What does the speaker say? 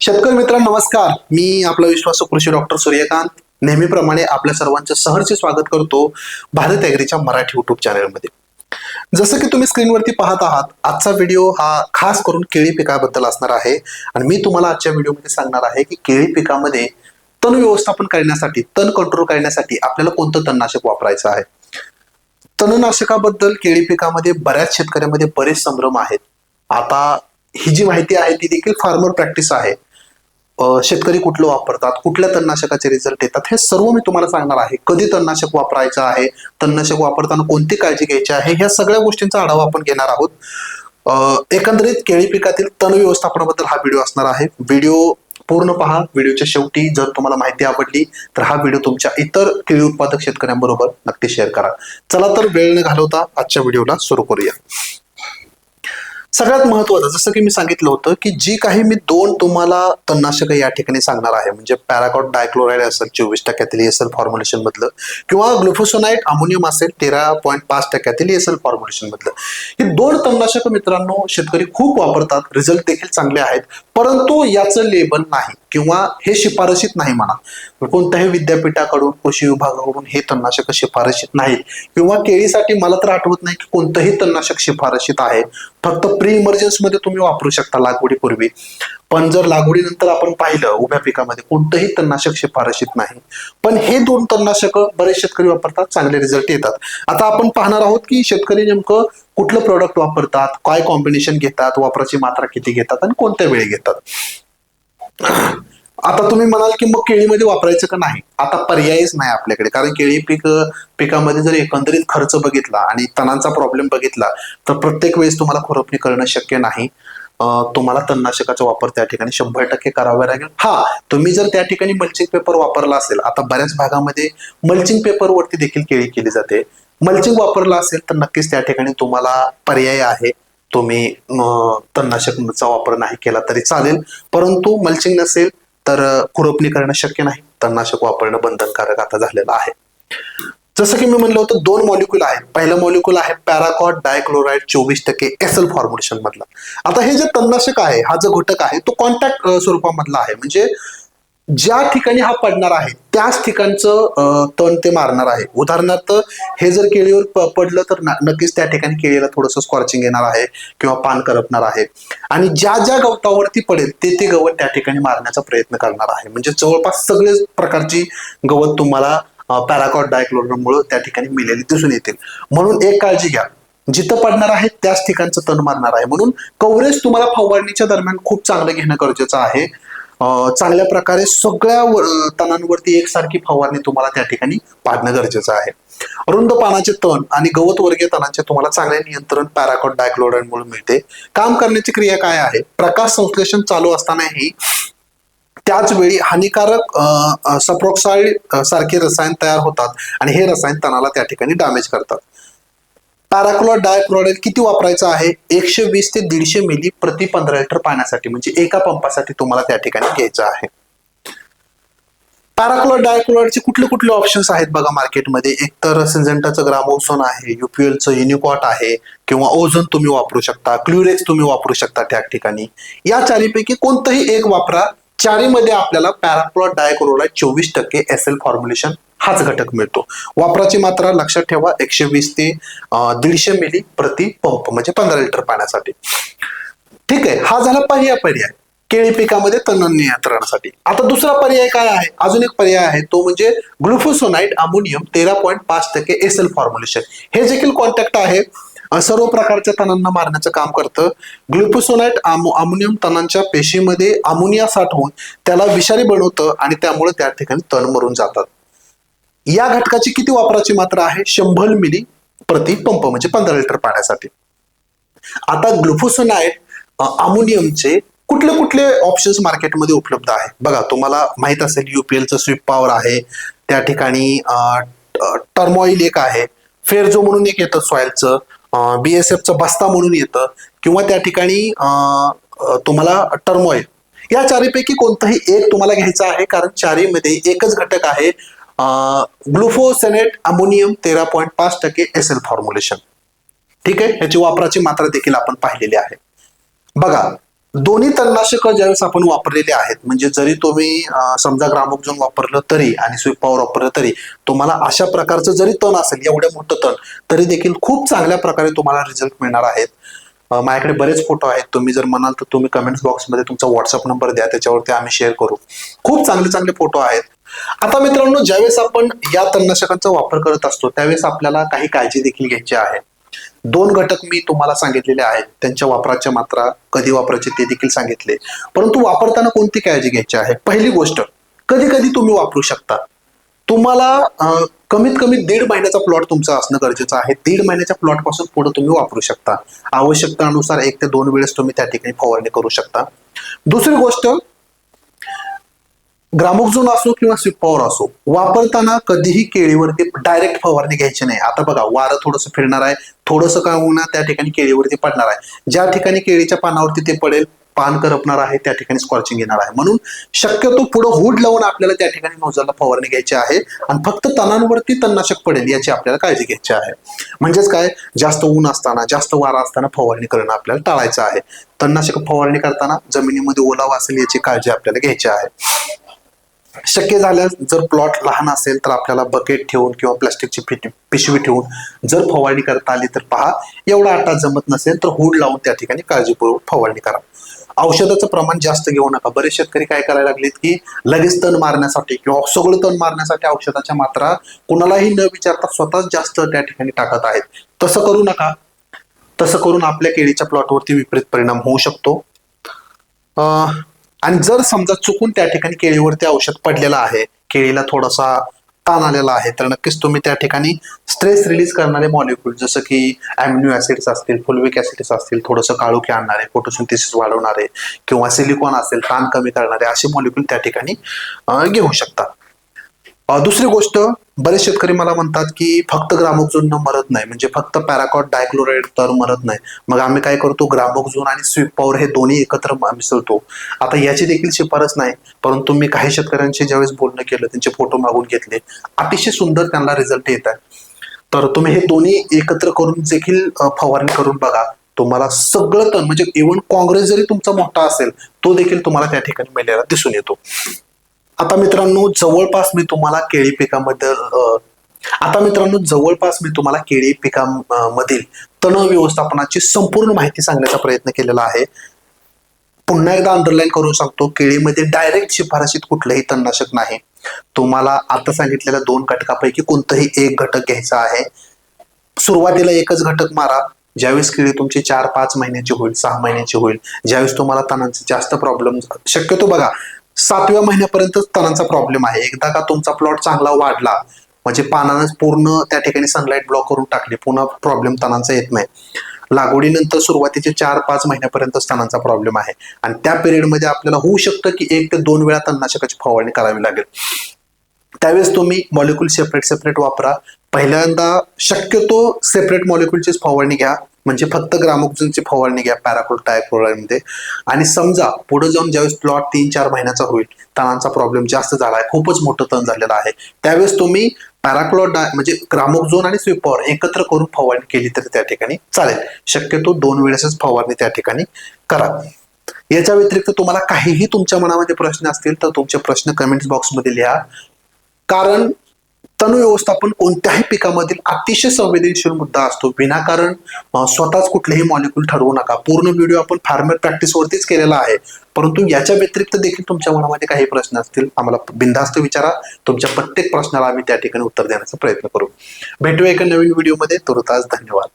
शेतकरी मित्रांनो नमस्कार. मी आपला विश्वासू कृषी डॉक्टर सूर्यकांत. नेहमीप्रमाणे आपल्या सर्वांचं सहर्ष स्वागत करतो भारत ॲग्रीच्या मराठी युट्यूब चॅनलमध्ये. जसं की तुम्ही स्क्रीनवरती पाहत आहात आजचा व्हिडिओ हा खास करून केळी पिकाबद्दल असणार आहे. आणि मी तुम्हाला आजच्या व्हिडिओमध्ये सांगणार आहे की केळी पिकामध्ये तण व्यवस्थापन करण्यासाठी तण कंट्रोल करण्यासाठी आपल्याला कोणतं तणनाशक वापरायचं आहे? तणनाशकाबद्दल केळी पिकामध्ये बऱ्याच शेतकऱ्यांमध्ये बरेच संभ्रम आहेत. आता ही जी माहिती आहे ती देखील फार्मर प्रॅक्टिस आहे. शेतकरी कुठलं वापरतात कुठल्या तणनाशकाचे रिझल्ट येतात हे सर्व मी तुम्हाला सांगणार आहे. कधी तणनाशक वापरायचं आहे तणनाशक वापरताना कोणती काळजी घ्यायची आहे ह्या सगळ्या गोष्टींचा आढावा आपण घेणार आहोत. एकंदरीत केळी पिकातील तण व्यवस्थापनाबद्दल हा व्हिडिओ असणार आहे. व्हिडिओ पूर्ण पहा. व्हिडिओच्या शेवटी जर तुम्हाला माहिती आवडली तर हा व्हिडिओ तुमच्या इतर केळी उत्पादक शेतकऱ्यांबरोबर नक्की शेअर करा. चला तर वेळ न घालवता आजच्या व्हिडिओला सुरू करूया. सगळ्यात महत्वाचं जसं की मी सांगितलं होतं की जी काही मी दोन तुम्हाला तणनाशक या ठिकाणी सांगणार आहे म्हणजे पॅराकॉट डायक्लोराईड असेल चोवीस टक्क्यातील एसल फॉर्म्युलेशन मधलं किंवा ग्लुफोसोनाईट अमोनियम असेल तेरा पॉईंट पाच टक्क्यातील एसल फॉर्म्युलेशन मधलं. ही दोन तणनाशक मित्रांनो शेतकरी खूप वापरतात रिझल्ट देखील चांगले आहेत परंतु याचं लेबल नाही. किंवा हे शिफारशीत नाही म्हणा. कोणत्याही विद्यापीठाकडून कृषी विभागाकडून हे तणनाशक शिफारशीत नाहीत किंवा केळीसाठी मला तर आठवत नाही की कोणतंही तणनाशक शिफारशीत आहे. फक्त प्री इमर्जन्समध्ये तुम्ही वापरू शकता लागवडीपूर्वी. पण जर लागवडीनंतर आपण पाहिलं उभ्या पिकामध्ये कोणतंही तणनाशक शिफारशीत नाही. पण हे दोन तणनाशक बरेच शेतकरी वापरतात चांगले रिझल्ट येतात. आता आपण पाहणार आहोत की शेतकरी नेमकं कुठलं प्रोडक्ट वापरतात काय कॉम्बिनेशन घेतात वापराची मात्रा किती घेतात आणि कोणत्या वेळी घेतात. आता तुम्ही म्हणाल की मग केळीमध्ये वापरायचं का नाही? आता पर्यायच नाही आपल्याकडे. कारण केळी पीक पिकामध्ये जर एकंदरीत खर्च बघितला आणि तणांचा प्रॉब्लेम बघितला तर प्रत्येक वेळेस तुम्हाला खुरपणी करणं शक्य नाही. तुम्हाला तणनाशकाचा वापर त्या ठिकाणी शंभर टक्के करावा लागेल. हा तुम्ही जर त्या ठिकाणी मल्चिंग पेपर वापरला असेल आता बऱ्याच भागामध्ये मल्चिंग पेपर वरती देखील केळी केली जाते. मल्चिंग वापरला असेल तर नक्कीच त्या ठिकाणी तुम्हाला पर्याय आहे. तुम्ही तणनाशकचा वापर नाही केला तरी चालेल. परंतु मल्चिंग नसेल तर अं, खुरपणी करणं शक्य नाही. तणनाशक वापरणं बंधनकारक आता झालेलं आहे. जसं की मी म्हणलं होतं दोन मॉलिक्युल आहेत. पहिलं मॉलिक्युल आहे पॅराकॉट डायक्लोराईड चोवीस टक्के एल फॉर्म्युलेशन मधला. आता हे जे तणनाशक आहे हा जो घटक आहे तो कॉन्टॅक्ट स्वरूपामधला आहे. म्हणजे ज्या ठिकाणी हा पडणार आहे त्याच ठिकाणचं तण ते मारणार आहे. उदाहरणार्थ हे जर केळीवर पडलं तर नक्कीच त्या ठिकाणी केळीला थोडंसं स्कॉर्चिंग येणार आहे किंवा पान करपणार आहे. आणि ज्या ज्या गवतावरती पडेल ते ते गवत त्या ठिकाणी मारण्याचा प्रयत्न करणार आहे. म्हणजे जवळपास सगळे प्रकारची गवत तुम्हाला पॅराकॉट डायक्लोरमुळे त्या ठिकाणी मिलेली दिसून येतील. म्हणून एक काळजी घ्या. जिथं पडणार आहे त्याच ठिकाणचं तण मारणार आहे. म्हणून कव्हरेज तुम्हाला फवारणीच्या दरम्यान खूप चांगलं घेणं गरजेचं आहे. चांगल्या प्रकारे सगळ्या तणांवरती एकसारखी फवारणी तुम्हाला त्या ठिकाणी पाडणं गरजेचं आहे. रुंद पानाचे तण आणि गवत वर्गीय तणांचे तुम्हाला चांगले नियंत्रण पॅराकॉट डायक्लोराईडमुळे मिळते. काम करण्याची क्रिया काय आहे? प्रकाश संश्लेषण चालू असतानाही त्याच वेळी हानिकारक सप्रोक्साइड सारखे रसायन तयार होतात आणि हे रसायन तणाला त्या ठिकाणी डॅमेज करतात. पॅराक्लोर डायक्लोराईड किती वापरायचं आहे? एकशे वीस ते दीडशे मिली प्रति पंधरा लिटर पाण्यासाठी म्हणजे एका पंपासाठी तुम्हाला त्या ठिकाणी घ्यायचं आहे. पॅराक्लोर डायक्लोराईडचे कुठले कुठले ऑप्शन्स आहेत बघा मार्केटमध्ये? एक तर सिंजेंटाचं ग्रामोसोन आहे युपीएलचं युनिकॉट आहे किंवा ओझोन तुम्ही वापरू शकता क्ल्युरेक्स तुम्ही वापरू शकता त्या ठिकाणी. या चारीपैकी कोणतंही एक वापरा चारीमध्ये आपल्याला पॅराप्लॉट डायक्लोराईड चोवीस टक्के एस एल फॉर्म्युलेशन हाच घटक मिळतो. वापराची मात्रा लक्षात ठेवा एकशे वीस ते दीडशे मिली प्रति पंप म्हणजे पंधरा लिटर पाण्यासाठी. ठीक आहे हा झाला पहिला पर्याय. केळी पिकामध्ये तण नियंत्रणासाठी. आता दुसरा पर्याय काय आहे? अजून एक पर्याय आहे तो म्हणजे ग्लुफोसोनाईट अमोनियम तेरा पॉईंट पाच टक्के एस एल फॉर्म्युलेशन हे देखील कॉन्टॅक्ट आहे. सर्व प्रकारच्या तणांना मारण्याचं काम करतं. ग्लुफोसोनाईट अमोनियम तणांच्या पेशीमध्ये अमोनिया साठवून त्याला विषारी बनवतं आणि त्यामुळे त्या ठिकाणी तण मरून जातात. या घटकाची किती वापराची मात्रा आहे? शंभर मिली प्रति पंप म्हणजे पंधरा लिटर पाण्यासाठी. आता ग्लुफोसोनाईट अमोनियमचे कुठले कुठले ऑप्शन्स मार्केटमध्ये उपलब्ध आहे? बघा तुम्हाला माहीत असेल युपीएलचं स्वीप पॉवर आहे. त्या ठिकाणी टर्मॉईल एक आहे. फेरजो म्हणून एक येतं सॉइलचं बीएसएफचं बस्ता म्हणून येतं किंवा त्या ठिकाणी तुम्हाला टर्मॉईल या चारीपैकी कोणताही एक तुम्हाला घ्यायचा आहे कारण चारीमध्ये एकच घटक आहे ग्लुफोसेनेट अमोनियम तेरा पॉईंट पाच टक्के एस एल फॉर्म्युलेशन ठीक आहे? याची वापराची मात्रा देखील आपण पाहिलेली आहे. बघा दोन्ही तणनाशक ज्यावेळेस आपण वापरलेले आहेत म्हणजे जरी तुम्ही समजा ग्रामोक्झोन वापरलं तरी आणि स्वीप पॉवर वापरलं तरी तुम्हाला अशा प्रकारचं जरी तण असेल एवढं मोठं तण तरी देखील खूप चांगल्या प्रकारे तुम्हाला रिझल्ट मिळणार आहेत. माझ्याकडे बरेच फोटो आहेत. तुम्ही जर म्हणाल तर तुम्ही कमेंट्स बॉक्समध्ये तुमचा व्हॉट्सअप नंबर द्या त्याच्यावरती आम्ही शेअर करू. खूप चांगले चांगले फोटो आहेत. आता मित्रांनो ज्यावेळेस आपण या तणनाशकांचा वापर करत असतो त्यावेळेस आपल्याला काही काळजी देखील घ्यायची आहे. दोन घटक मी तुम्हाला सांगितलेले आहेत. त्यांच्या वापराच्या मात्रा कधी वापरायचे ते देखील सांगितले. परंतु वापरताना कोणती काळजी घ्यायची आहे? पहिली गोष्ट कधी कधी तुम्ही वापरू शकता. तुम्हाला कमीत कमी दीड महिन्याचा प्लॉट तुमचा असणं गरजेचं आहे. दीड महिन्याच्या प्लॉटपासून पुढे तुम्ही वापरू शकता. आवश्यकतानुसार एक ते दोन वेळेस तुम्ही त्या ठिकाणी फवारणी करू शकता. दुसरी गोष्ट ग्रामोक्झोन असो किंवा स्वीप पॉवर असो वापरताना कधीही केळीवरती डायरेक्ट फवारणी घ्यायची नाही. आता बघा वारं थोडंसं फिरणार आहे थोडंसं काय होणार त्या ठिकाणी केळीवरती पडणार आहे. ज्या ठिकाणी केळीच्या पानावरती ते पडेल पान करपणार आहे त्या ठिकाणी स्कॉर्चिंग येणार आहे. म्हणून शक्यतो पुढं हुड लावून आपल्याला त्या ठिकाणी नोजलला फवारणी घ्यायची आहे आणि फक्त तणांवरती तणनाशक पडेल याची आपल्याला काळजी घ्यायची आहे. म्हणजेच काय? जास्त ऊन असताना जास्त वारा असताना फवारणी करणं आपल्याला टाळायचं आहे. तणनाशक फवारणी करताना जमिनीमध्ये ओलावा असेल याची काळजी आपल्याला घ्यायची आहे. शक्य झाल्यास जर प्लॉट लहान असेल तर आपल्याला बकेट ठेवून किंवा प्लास्टिकची पिशवी ठेवून जर फवारणी करता आली तर पहा एवढा आटा जमत नसेल तर हुड लावून त्या ठिकाणी काळजीपूर्वक फवारणी करा. औषधाचं प्रमाण जास्त घेऊ नका. बरेच शेतकरी काय करायला लागलेत की लगेच तण मारण्यासाठी किंवा सगळं तण मारण्यासाठी औषधाच्या मात्रा कुणालाही न विचारता स्वतःच जास्त त्या ठिकाणी टाकत आहेत. तसं करू नका. तसं करून आपल्या केळीच्या प्लॉटवरती विपरीत परिणाम होऊ शकतो. अं, आणि जर समजा चुकून त्या ठिकाणी केळीवरती औषध पडलेलं आहे केळीला थोडासा ताण आलेला आहे तर नक्कीच तुम्ही त्या ठिकाणी स्ट्रेस रिलीज करणारे मॉलिक्युल जसं की अॅमिनो ऍसिड्स असतील फुलविक ऍसिड्स असतील थोडंसं काळोखी आणणारे फोटोसिंथेसिस वाढवणारे किंवा सिलिकॉन असेल ताण कमी करणारे असे मॉलिक्यूल त्या ठिकाणी घेऊ शकता. दुसरी गोष्ट बरेच शेतकरी मला म्हणतात की फक्त ग्रामोक्झोन मरत नाही. म्हणजे फक्त पॅराकॉट डायक्लोराईड तर मरत नाही. मग आम्ही काय करतो? ग्रामोक्झोन आणि स्वीप पॉवर हे दोन्ही एकत्र मिसळतो. आता याची देखील शिफारस नाही परंतु मी काही शेतकऱ्यांशी ज्यावेळेस बोलणं केलं त्यांचे फोटो मागून घेतले अतिशय सुंदर त्यांना रिझल्ट येत आहे. तर तुम्ही हे दोन्ही एकत्र करून देखील फवारणी करून बघा. तुम्हाला सगळं तण म्हणजे इव्हन काँग्रेस जरी तुमचा मोठा असेल तो देखील तुम्हाला त्या ठिकाणी मेलेला दिसून येतो. आता मित्रांनो जवळपास मी तुम्हाला केळी पिकाबद्दल आता मित्रांनो जवळपास मी तुम्हाला केळी पिकामधील तण व्यवस्थापनाची संपूर्ण माहिती सांगण्याचा प्रयत्न केलेला आहे. पुन्हा एकदा अंडरलाईन करून सांगतो केळीमध्ये डायरेक्ट शिफारशीत कुठलंही तणनाशक नाही. तुम्हाला आता सांगितलेल्या दोन घटकापैकी कोणतंही एक घटक घ्यायचा आहे. सुरुवातीला एकच घटक मारा. ज्यावेळेस केळी तुमची चार पाच महिन्याची होईल सहा महिन्याची होईल ज्यावेळेस तुम्हाला तणांचे जास्त प्रॉब्लेम शक्यतो बघा सातव्या महिन्यापर्यंत तणांचा प्रॉब्लेम आहे. एकदा का तुमचा प्लॉट चांगला वाढला म्हणजे पानानं पूर्ण त्या ठिकाणी सनलाईट ब्लॉक करून टाकली पुन्हा प्रॉब्लेम तणांचा येत नाही. लागवडीनंतर सुरुवातीचे चार पाच महिन्यापर्यंत तणांचा प्रॉब्लेम आहे. आणि त्या पिरियडमध्ये आपल्याला होऊ शकतं की एक ते दोन वेळा तणनाशकाची फवारणी करावी लागेल. त्यावेळेस तुम्ही मॉलिक्यूल सेपरेट सेपरेट वापरा. पहिल्यांदा शक्यतो सेपरेट मॉलिक्यूलचीच फवारणी घ्या. म्हणजे फक्त ग्रामोक्झोनची फवारणी घ्या पॅराकोलमध्ये आणि समजा पुढे जाऊन ज्यावेळेस प्लॉट तीन चार महिन्याचा होईल तणांचा प्रॉब्लेम जास्त झाला आहे खूपच मोठं तण झालेलं आहे त्यावेळेस तुम्ही पॅराक्लोड म्हणजे ग्रामोक्झोन आणि स्विपॉर एकत्र करून फवारणी केली तर त्या ठिकाणी चालेल. शक्यतो दोन वेळेसच फवारणी त्या ठिकाणी करा. याच्या व्यतिरिक्त तुम्हाला काहीही तुमच्या मनामध्ये प्रश्न असतील तर तुमचे प्रश्न कमेंट्स बॉक्समध्ये लिहा. कारण तण व्यवस्थापन कोणत्याही पिकामधील अतिशय संवेदनशील मुद्दा असतो. विनाकारण स्वतःच कुठलेही मॉलिक्यूल ठरवू नका. पूर्ण व्हिडिओ आपण फार्मर प्रॅक्टिसवरतीच केलेला आहे. परंतु याच्या व्यतिरिक्त देखील तुमच्या मनामध्ये काही प्रश्न असतील आम्हाला बिनधास्त विचारा. तुमच्या प्रत्येक प्रश्नाला आम्ही त्या ठिकाणी उत्तर देण्याचा प्रयत्न करू. भेटूया एका नवीन व्हिडिओमध्ये तुरताच धन्यवाद.